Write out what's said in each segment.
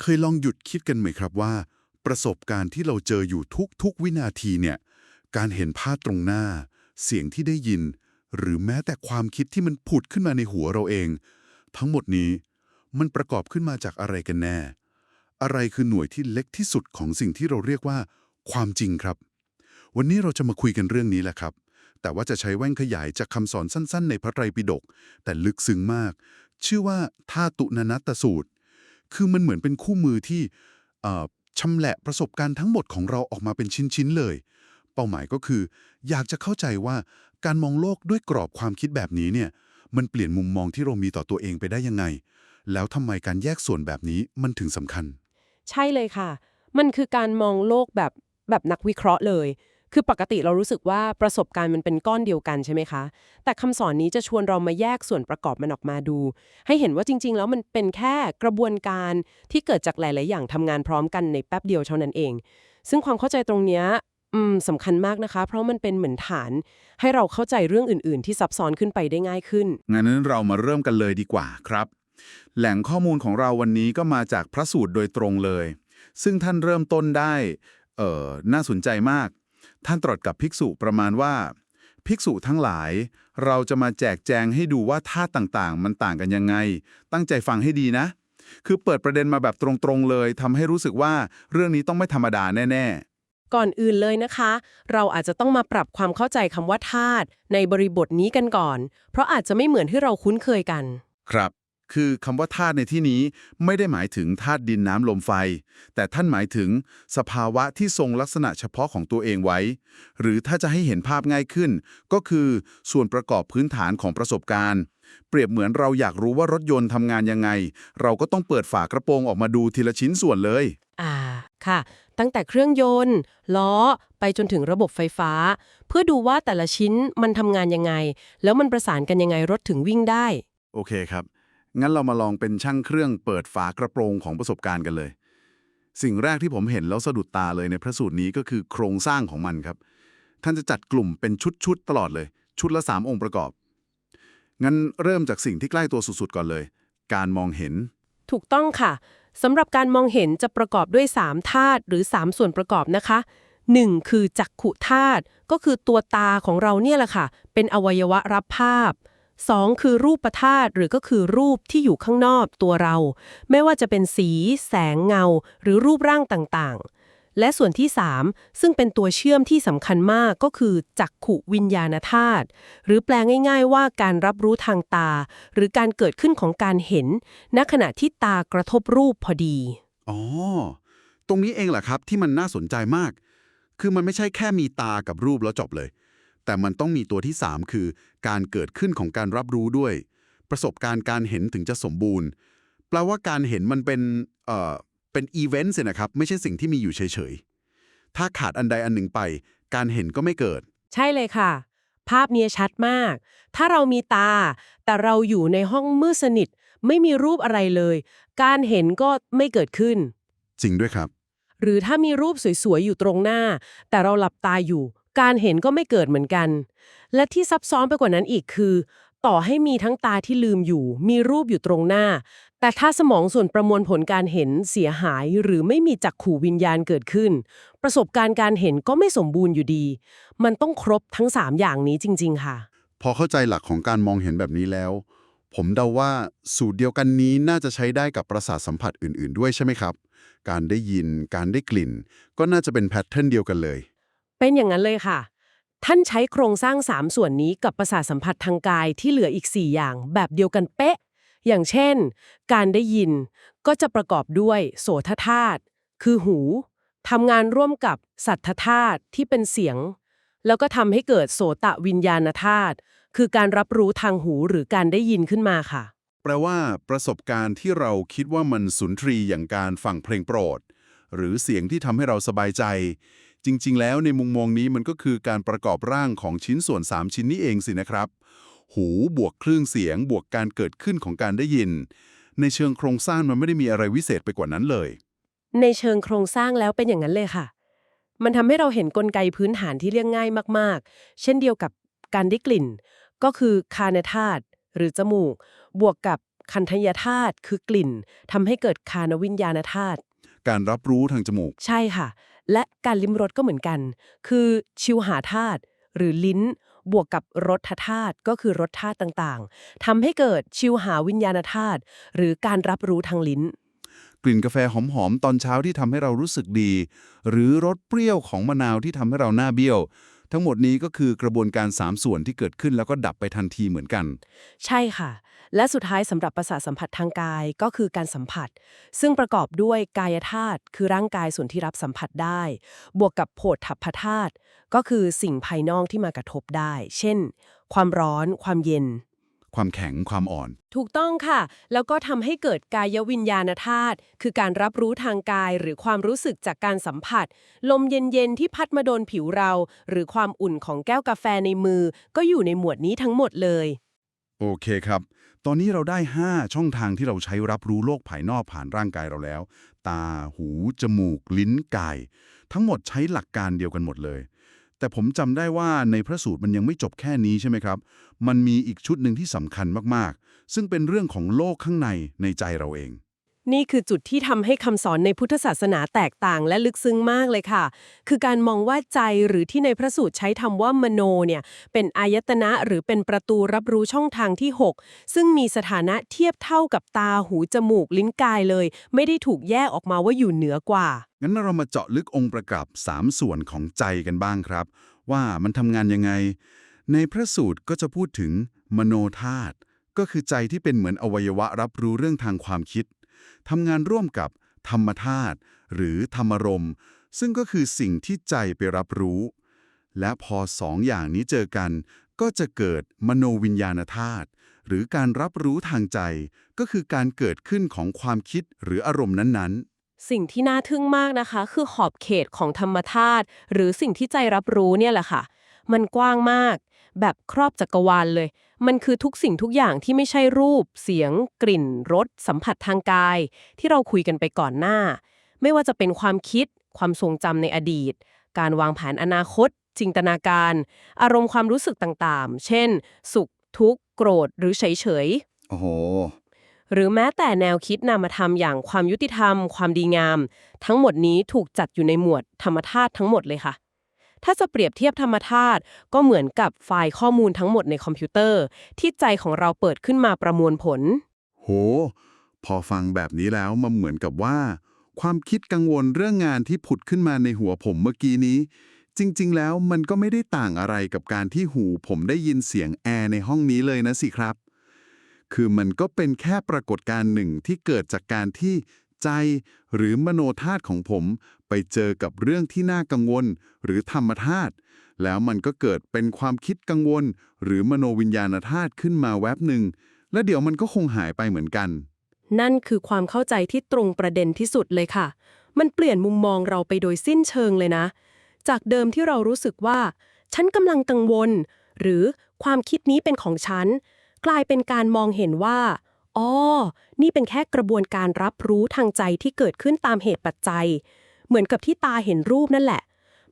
เคยลองหยุดคิดกันไหมครับว่า ประสบการณ์ที่เราเจออยู่ทุกๆวินาทีเนี่ย การเห็นภาพตรงหน้า เสียงที่ได้ยิน หรือแม้แต่ความคิดที่มันผุดขึ้นมาในหัวเราเอง ทั้งหมดนี้มันประกอบขึ้นมาจากอะไรกันแน่ อะไรคือหน่วยที่เล็กที่สุดของสิ่งที่เราเรียกว่า ความจริงครับ วันนี้เราจะมาคุยกันเรื่องนี้แหละครับ แต่ว่าจะใช้แว่นขยายจากคำสอนสั้น ๆ ในพระไตรปิฎกแต่ลึกซึ้งมาก ชื่อว่าธาตุนนัตตสูตร คือมันเหมือนเป็นคู่มือที่ชำแหละประสบการณ์ทั้งหมดของเราออกมาเป็นชิ้น ๆ เลย เป้าหมายก็คือ อยากจะเข้าใจว่าการมองโลกด้วยกรอบความคิดแบบนี้เนี่ย มันเปลี่ยนมุมมองที่เรามีต่อตัวเองไปได้ยังไง แล้วทำไมการแยกส่วนแบบนี้มันถึงสำคัญ ใช่เลยค่ะ มันคือการมองโลกแบบแบบนักวิเคราะห์เลย คือปกติเรารู้สึกว่าประสบการณ์มันเป็นก้อนเดียวกันใช่ไหมคะ แต่คำสอนนี้จะชวนเรามาแยกส่วนประกอบมันออกมาดู ให้เห็นว่าจริง ๆ แล้วมันเป็นแค่กระบวนการที่เกิดจากหลาย ๆ อย่างทำงานพร้อมกันในแป๊บเดียวเท่านั้นเอง ซึ่งความเข้าใจตรงนี้สำคัญมากนะคะ เพราะมันเป็นเหมือนฐาน ให้เราเข้าใจเรื่องอื่น ๆ ที่ซับซ้อนขึ้นไปได้ง่ายขึ้นงั้นเรามาเริ่มกันเลยดีกว่าครับ แหล่งข้อมูลของเราวันนี้ก็มาจากพระสูตรโดยตรงเลย ซึ่งท่านเริ่มต้นได้น่าสนใจมาก ท่านตรัสกับภิกษุประมาณว่า ภิกษุทั้งหลาย เราจะมาแจกแจงให้ดูว่าธาตุต่างๆ มันต่างกันยังไง ตั้งใจฟังให้ดีนะ คือเปิดประเด็นมาแบบตรงๆเลยทำให้รู้สึกว่าเรื่องนี้ต้องไม่ธรรมดาแน่ๆก่อนอื่นเลยนะคะ เราอาจจะต้องมาปรับความเข้าใจคำว่าธาตุในบริบทนี้กันก่อน เพราะอาจจะไม่เหมือนที่เราคุ้นเคยกัน ครับ คือคำว่าธาตุในที่นี้ไม่ได้หมายถึงธาตุดินน้ำลมไฟ แต่ท่านหมายถึงสภาวะที่ทรงลักษณะเฉพาะของตัวเองไว้ หรือถ้าจะให้เห็นภาพง่ายขึ้น ก็คือส่วนประกอบพื้นฐานของประสบการณ์ เปรียบเหมือนเราอยากรู้ว่ารถยนต์ทำงานยังไง เราก็ต้องเปิดฝากระโปรงออกมาดูทีละชิ้นส่วนเลย อ่าค่ะ ตั้งแต่เครื่องยนต์ ล้อไปจนถึงระบบไฟฟ้า เพื่อดูว่าแต่ละชิ้นมันทำงานยังไง แล้วมันประสานกันยังไงรถถึงวิ่งได้ โอเคครับ งั้นเรามาลองเป็นช่างเครื่องเปิดฝากระโปรงของประสบการณ์กันเลย สิ่งแรกที่ผมเห็นแล้วสะดุดตาเลยในพระสูตรนี้ก็คือโครงสร้างของมันครับ ท่านจะจัดกลุ่มเป็นชุดๆตลอดเลย ชุดละ 3 องค์ประกอบ งั้นเริ่มจากสิ่งที่ใกล้ตัวสุดๆก่อนเลย การมองเห็น ถูกต้องค่ะสำหรับการมองเห็นจะประกอบด้วย 3 ธาตุหรือ 3 ส่วนประกอบนะคะ 1. คือจักขุธาตุก็คือตัวตาของเราเนี่ยแหละค่ะ เป็นอวัยวะรับภาพ 2. คือรูปธาตหรือก็คือรูปที่อยู่ข้างนอกตัวเรา ไม่ว่าจะเป็นสี แสงเงา หรือรูปร่างต่างๆ และส่วนที่ 3 ซึ่งเป็นตัวเชื่อมที่สำคัญมากก็คือจักขุวิญญาณธาตุหรือแปลง่ายๆว่าการรับรู้ทางตา หรือการเกิดขึ้นของการเห็น ณขณะที่ตากระทบรูปพอดี อ๋อ ตรงนี้เองแหละครับที่มันน่าสนใจมาก คือมันไม่ใช่แค่มีตากับรูปแล้วจบเลย แต่มันต้องมีตัวที่ 3 คือ การเกิดขึ้นของการรับรู้ด้วย ประสบการณ์การเห็นถึงจะสมบูรณ์ แปลว่าการเห็นมันเป็นเอ่อเป็นอีเวนต์สินะครับ ไม่ใช่สิ่งที่มีอยู่เฉยๆ ถ้าขาดอันใดอันหนึ่งไป การเห็นก็ไม่เกิด ใช่เลยค่ะ ภาพเนี้ยชัดมาก ถ้าเรามีตา แต่เราอยู่ในห้องมืดสนิท ไม่มีรูปอะไรเลย การเห็นก็ไม่เกิดขึ้น จริงด้วยครับ หรือถ้ามีรูปสวยๆอยู่ตรงหน้า แต่เราหลับตาอยู่ การเห็นก็ไม่เกิดเหมือนกัน และที่ซับซ้อนไปกว่านั้นอีกคือ ต่อให้มีทั้งตาที่ลืมอยู่ มีรูปอยู่ตรงหน้า แต่ถ้าสมองส่วนประมวลผลการเห็นเสียหายหรือไม่มีจักขู่วิญญาณเกิดขึ้น ประสบการณ์การเห็นก็ไม่สมบูรณ์อยู่ดี มันต้องครบทั้ง 3 อย่างนี้จริง ๆ ค่ะ พอเข้าใจหลักของการมองเห็นแบบนี้แล้ว ผมเดาว่าสูตรเดียวกันนี้น่าจะใช้ได้กับประสาทสัมผัสอื่น ๆ ด้วยใช่ไหมครับ การได้ยิน การได้กลิ่น ก็น่าจะเป็นแพทเทิร์นเดียวกันเลย เป็นอย่างนั้นเลยค่ะ ท่านใช้โครงสร้าง 3 ส่วนนี้กับประสาทสัมผัสทางกายที่เหลืออีก 4 อย่างแบบเดียวกันเป๊ะ อย่างเช่น การได้ยินก็จะประกอบด้วยโสทธาตุคือหูทำงานร่วมกับสัทธธาตุที่เป็นเสียง แล้วก็ทำให้เกิดโสตะวิญญาณธาตุคือการรับรู้ทางหูหรือการได้ยินขึ้นมาค่ะ แปลว่า ประสบการณ์ที่เราคิดว่ามันสุนทรีย์อย่างการฟังเพลงโปรด หรือเสียงที่ทำให้เราสบายใจ จริง ๆ แล้วในมุมมองนี้มันก็คือการประกอบร่างของชิ้นส่วน 3 ชิ้นนี้เองสินะครับ หูบวกคลื่นเสียงบวกการเกิดขึ้นของการได้ยิน ในเชิงโครงสร้างมันไม่ได้มีอะไรวิเศษไปกว่านั้นเลย ในเชิงโครงสร้างแล้วเป็นอย่างนั้นเลยค่ะ มันทำให้เราเห็นกลไกพื้นฐานที่เรียกง่ายมาก ๆ เช่นเดียวกับการได้กลิ่น ก็คือคาเนธาตุหรือจมูก บวกกับคันธยธาตุคือกลิ่นทำให้เกิดคานวิญญาณธาตุการรับรู้ทางจมูก ใช่ค่ะ และการลิ้มรสก็เหมือนกัน คือชิวหาธาตุหรือลิ้น บวกกับรสธาตุก็คือรสธาตุต่างๆทำให้เกิดชิวหาวิญญาณธาตุหรือการรับรู้ทางลิ้น กลิ่นกาแฟหอมๆ ตอนเช้าที่ทำให้เรารู้สึกดี หรือรสเปรี้ยวของมะนาวที่ทำให้เราหน้าเบี้ยว ทั้งหมดนี้ก็คือกระบวนการ 3 ส่วนที่เกิดขึ้นแล้วก็ดับไปทันทีเหมือนกัน ใช่ค่ะ และสุดท้ายสำหรับประสาทสัมผัสทางกายก็คือการสัมผัส ซึ่งประกอบด้วยกายธาตุคือร่างกายส่วนที่รับสัมผัสได้ บวกกับโผฏฐัพพธาตุก็คือสิ่งภายนอกที่มากระทบได้ เช่น ความร้อน ความเย็น ความแข็งความอ่อน ถูกต้องค่ะ แล้วก็ทำให้เกิดกายวิญญาณธาตุคือการรับรู้ทางกายหรือความรู้สึกจากการสัมผัส ลมเย็นๆที่พัดมาโดนผิวเรา หรือความอุ่นของแก้วกาแฟในมือ ก็อยู่ในหมวดนี้ทั้งหมดเลย โอเคครับ ตอนนี้เราได้ 5 ช่องทางที่เราใช้รับรู้โลกภายนอกผ่านร่างกายเราแล้ว ตา หู จมูก ลิ้น กาย ทั้งหมดใช้หลักการเดียวกันหมดเลย แต่ผมจำได้ว่าในพระสูตรมันยังไม่จบแค่นี้ใช่ไหมครับ มันมีอีกชุดหนึ่งที่สำคัญมากๆ ซึ่งเป็นเรื่องของโลกข้างในในใจเราเอง นี่คือจุดที่ทำให้คำสอนในพุทธศาสนาแตกต่างและลึกซึ้งมากเลยค่ะ คือการมองว่าใจหรือที่ในพระสูตรใช้คำว่ามโนเนี่ยเป็นอายตนะหรือเป็นประตูรับรู้ช่องทางที่ 6 ซึ่งมีสถานะเทียบเท่ากับตาหูจมูกลิ้นกายเลย ไม่ได้ถูกแยกออกมาว่าอยู่เหนือกว่า งั้นเรามาเจาะลึกองค์ประกอบ3ส่วนของใจกันบ้างครับ ว่ามันทำงานยังไง ในพระสูตรก็จะพูดถึงมโนธาตุก็คือใจที่เป็นเหมือนอวัยวะรับรู้เรื่องทางความคิด ทำงานร่วมกับธรรมธาตุหรือธรรมรมณ์ซึ่งก็คือสิ่งที่ใจไปรับรู้ และพอสองอย่างนี้เจอกัน ก็จะเกิดมโนวิญญาณธาตุหรือการรับรู้ทางใจ ก็คือการเกิดขึ้นของความคิดหรืออารมณ์นั้นๆสิ่งที่น่าทึ่งมากนะคะ คือขอบเขตของธรรมธาตุหรือสิ่งที่ใจรับรู้เนี่ยแหละค่ะ มันกว้างมาก แบบครอบจักรวาลเลย มันคือทุกสิ่งทุกอย่างที่ไม่ใช่รูป เสียง กลิ่น รส สัมผัสทางกาย ที่เราคุยกันไปก่อนหน้า ไม่ว่าจะเป็นความคิด ความทรงจำในอดีต การวางแผนอนาคต จินตนาการ อารมณ์ความรู้สึกต่างๆ เช่น สุข ทุกข์ โกรธ หรือเฉยๆ โอ้โหหรือแม้แต่แนวคิดนามธรรมอย่างความยุติธรรม ความดีงาม ทั้งหมดนี้ถูกจัดอยู่ในหมวดธรรมธาตุทั้งหมดเลยค่ะ ถ้าจะเปรียบเทียบธรรมธาตุก็เหมือนกับไฟล์ข้อมูลทั้งหมดในคอมพิวเตอร์ ที่ใจของเราเปิดขึ้นมาประมวลผล โห พอฟังแบบนี้แล้วมันเหมือนกับว่า ความคิดกังวลเรื่องงานที่ผุดขึ้นมาในหัวผมเมื่อกี้นี้ จริง ๆ แล้วมันก็ไม่ได้ต่างอะไรกับการที่หูผมได้ยินเสียงแอร์ในห้องนี้เลยนะสิครับ คือมันก็เป็นแค่ปรากฏการณ์หนึ่งที่เกิดจากการที่ใจหรือมโนธาตุของผม ไปเจอกับเรื่องที่น่ากังวลหรือธรรมธาตุแล้วมันก็เกิดเป็นความคิดกังวล หรือมโนวิญญาณธาตุขึ้นมาแวบหนึ่ง แล้วเดี๋ยวมันก็คงหายไปเหมือนกัน นั่นคือความเข้าใจที่ตรงประเด็นที่สุดเลยค่ะ มันเปลี่ยนมุมมองเราไปโดยสิ้นเชิงเลยนะ จากเดิมที่เรารู้สึกว่า ฉันกำลังกังวล หรือความคิดนี้เป็นของฉัน กลายเป็นการมองเห็นว่าอ๋อนี่เป็นแค่กระบวนการรับรู้ทางใจที่เกิดขึ้นตามเหตุปัจจัย เหมือนกับที่ตาเห็นรูปนั่นแหละ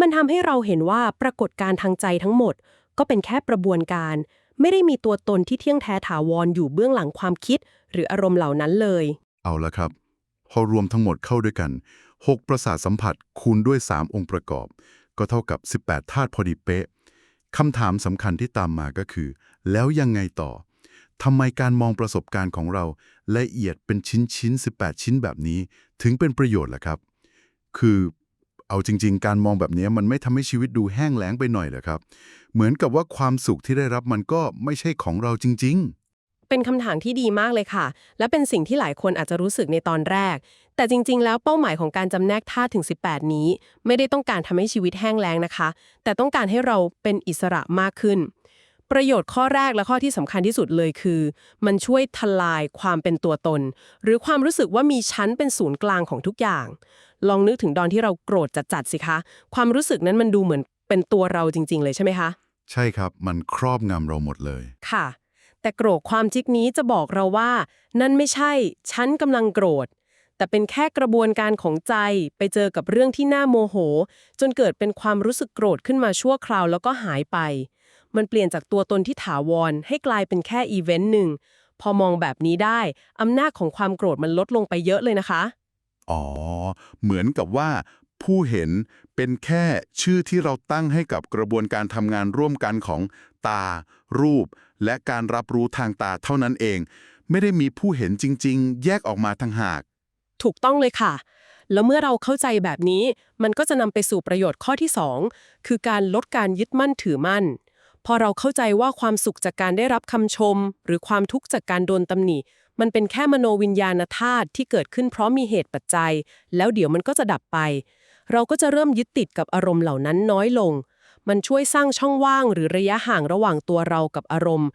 มันทำให้เราเห็นว่าปรากฏการทางใจทั้งหมด ก็เป็นแค่กระบวนการ ไม่ได้มีตัวตนที่เที่ยงแท้ถาวรอยู่เบื้องหลังความคิด หรืออารมณ์เหล่านั้นเลย เอาละครับ พอรวมทั้งหมดเข้าด้วยกัน 6 ประสาทสัมผัสคูณด้วย 3 องค์ประกอบ ก็เท่ากับ 18ธาตุพอดีเป๊ะคำถามสำคัญที่ตามมาก็คือ แล้วยังไงต่อทำไมการมองประสบการณ์ของเราละเอียดเป็นชิ้นชิ้น 18 ชิ้นแบบนี้ ถึงเป็นประโยชน์ล่ะครับ คือเอาจริง ๆ การมองแบบนี้มันไม่ทำให้ชีวิตดูแห้งแล้งไปหน่อยเหรอครับ เหมือนกับว่าความสุขที่ได้รับมันก็ไม่ใช่ของเราจริง ๆเป็นคำถามที่ดีมากเลยค่ะ และเป็นสิ่งที่หลายคนอาจจะรู้สึกในตอนแรก แต่จริง ๆ แล้วเป้าหมายของการจำแนกธาตุถึง 18 นี้ ไม่ได้ต้องการทำให้ชีวิตแห้งแล้งนะคะ แต่ต้องการให้เราเป็นอิสระมากขึ้น ประโยชน์ข้อแรกและข้อที่สำคัญที่สุดเลยคือ มันช่วยทลายความเป็นตัวตน หรือความรู้สึกว่ามีชั้นเป็นศูนย์กลางของทุกอย่าง ลองนึกถึงตอนที่เราโกรธจัดๆสิคะ ความรู้สึกนั้นมันดูเหมือนเป็นตัวเราจริง ๆ เลยใช่ไหมคะ ใช่ครับมันครอบงำเราหมดเลยค่ะ แต่โกรธความจิกนี้จะบอกเราว่า นั่นไม่ใช่ฉันกำลังโกรธแต่เป็นแค่กระบวนการของใจไปเจอกับเรื่องที่น่าโมโห จนเกิดเป็นความรู้สึกโกรธขึ้นมาชั่วคราวแล้วก็หายไป มันเปลี่ยนจากตัวตนที่ถาวร ให้กลายเป็นแค่อีเวนต์หนึ่ง พอมองแบบนี้ได้ อำนาจของความโกรธมันลดลงไปเยอะเลยนะคะ อ๋อ เหมือนกับว่า ผู้เห็นเป็นแค่ชื่อที่เราตั้งให้กับกระบวนการทำงานร่วมกันของตา รูป และการรับรู้ทางตาเท่านั้นเอง ไม่ได้มีผู้เห็นจริง ๆ แยกออกมาทางหาก ถูกต้องเลยค่ะแล้วเมื่อเราเข้าใจแบบนี้ มันก็จะนำไปสู่ประโยชน์ข้อที่ 2 คือการลดการยึดมั่นถือมั่น พอเราเข้าใจว่าความสุขจากการได้รับคำชม หรือความทุกข์จากการโดนตำหนิ มันเป็นแค่มโนวิญญาณธาตุที่เกิดขึ้นเพราะมีเหตุปัจจัย แล้วเดี๋ยวมันก็จะดับไป เราก็จะเริ่มยึดติดกับอารมณ์เหล่านั้นน้อยลง มันช่วยสร้างช่องว่างหรือระยะห่างระหว่างตัวเรากับอารมณ์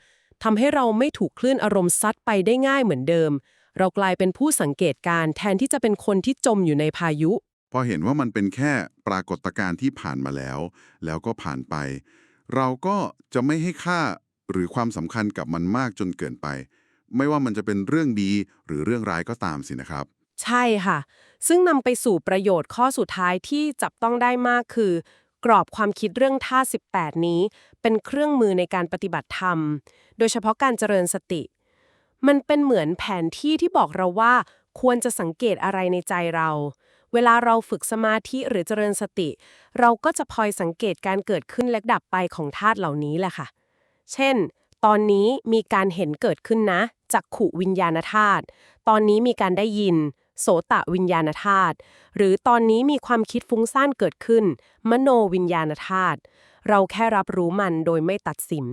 ทำให้เราไม่ถูกคลื่นอารมณ์ซัดไปได้ง่ายเหมือนเดิม เรากลายเป็นผู้สังเกตการแทนที่จะเป็นคนที่จมอยู่ในพายุ พอเห็นว่ามันเป็นแค่ปรากฏการณ์ที่ผ่านมาแล้ว แล้วก็ผ่านไป เราก็จะไม่ให้ค่าหรือความสำคัญกับมันมากจนเกินไป ไม่ว่ามันจะเป็นเรื่องดีหรือเรื่องร้ายก็ตามสินะครับ ใช่ค่ะ ซึ่งนำไปสู่ประโยชน์ข้อสุดท้ายที่จับต้องได้มากคือ กรอบความคิดเรื่องท่า 18 นี้ เป็นเครื่องมือในการปฏิบัติธรรม โดยเฉพาะการเจริญสติ มันเป็นเหมือนแผนที่ที่บอกเราว่า ควรจะสังเกตอะไรในใจเรา เวลาเราฝึกสมาธิหรือเจริญสติ เราก็จะพลอยสังเกตการเกิดขึ้นและดับไปของธาตุเหล่านี้แหละค่ะ เช่น ตอนนี้มีการเห็นเกิดขึ้นนะจากขุวิญญาณธาตุ ตอนนี้มีการได้ยิน โสตะวิญญาณธาตุ หรือตอนนี้มีความคิดฟุ้งซ่านเกิดขึ้น มโนวิญญาณธาตุ เราแค่รับรู้มันโดยไม่ตัดสิน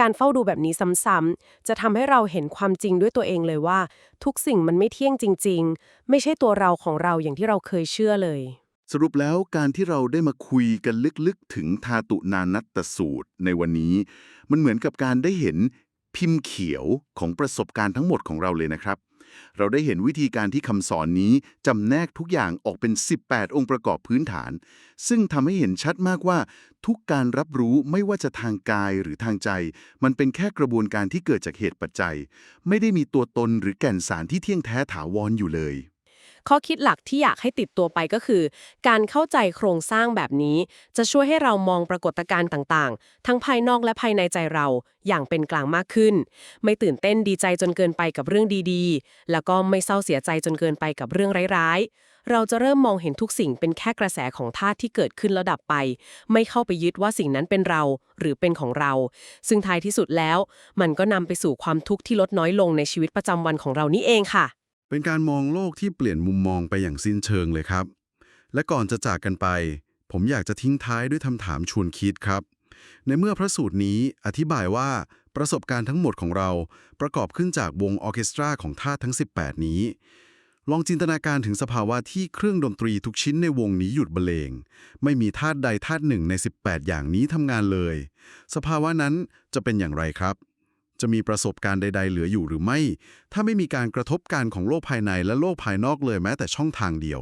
การเฝ้าดูแบบนี้ซ้ำๆจะทำให้เราเห็นความจริงด้วยตัวเองเลยว่า ทุกสิ่งมันไม่เที่ยงจริง ๆ ไม่ใช่ตัวเราของเราอย่างที่เราเคยเชื่อเลย สรุปแล้วการที่เราได้มาคุยกันลึกๆ ถึงทาตุนานัตตสูตรในวันนี้ มันเหมือนกับการได้เห็นพิมพ์เขียวของประสบการณ์ทั้งหมดของเราเลยนะครับ เราได้เห็นวิธีการที่คำสอนนี้จำแนกทุกอย่างออกเป็น 18 องค์ประกอบพื้นฐาน ซึ่งทำให้เห็นชัดมากว่า ทุกการรับรู้ไม่ว่าจะทางกายหรือทางใจ มันเป็นแค่กระบวนการที่เกิดจากเหตุปัจจัย ไม่ได้มีตัวตนหรือแก่นสารที่เที่ยงแท้ถาวรอยู่เลย ข้อคิดหลักที่อยากให้ติดตัวไปก็คือ การเข้าใจโครงสร้างแบบนี้ จะช่วยให้เรามองปรากฏการณ์ต่างๆ ทั้งภายนอกและภายในใจเราอย่างเป็นกลางมากขึ้น ไม่ตื่นเต้นดีใจจนเกินไปกับเรื่องดีๆ แล้วก็ไม่เศร้าเสียใจจนเกินไปกับเรื่องร้ายๆ เราจะเริ่มมองเห็นทุกสิ่งเป็นแค่กระแสของธาตุที่เกิดขึ้นแล้วดับไป ไม่เข้าไปยึดว่าสิ่งนั้นเป็นเราหรือเป็นของเรา ซึ่งท้ายที่สุดแล้ว มันก็นำไปสู่ความทุกข์ที่ลดน้อยลงในชีวิตประจำวันของเรานี่เองค่ะ เป็นการมองโลกที่เปลี่ยนมุมมองไปอย่างสิ้นเชิงเลยครับ และก่อนจะจากกันไป ผมอยากจะทิ้งท้ายด้วยคำถามชวนคิดครับ ในเมื่อพระสูตรนี้อธิบายว่าประสบการณ์ทั้งหมดของเราประกอบขึ้นจากวงออเคสตราของธาทั้ง 18 นี้ ลองจินตนาการถึงสภาวะที่เครื่องดนตรีทุกชิ้นในวงนี้หยุดบรรเลง ไม่มีธาใดธาหนึ่งใน 18 อย่างนี้ทำงานเลย สภาวะนั้นจะเป็นอย่างไรครับ จะมีประสบการณ์ใด ๆ เหลืออยู่หรือไม่ ถ้าไม่มีการกระทบกันของโลกภายในและโลกภายนอกเลยแม้แต่ช่องทางเดียว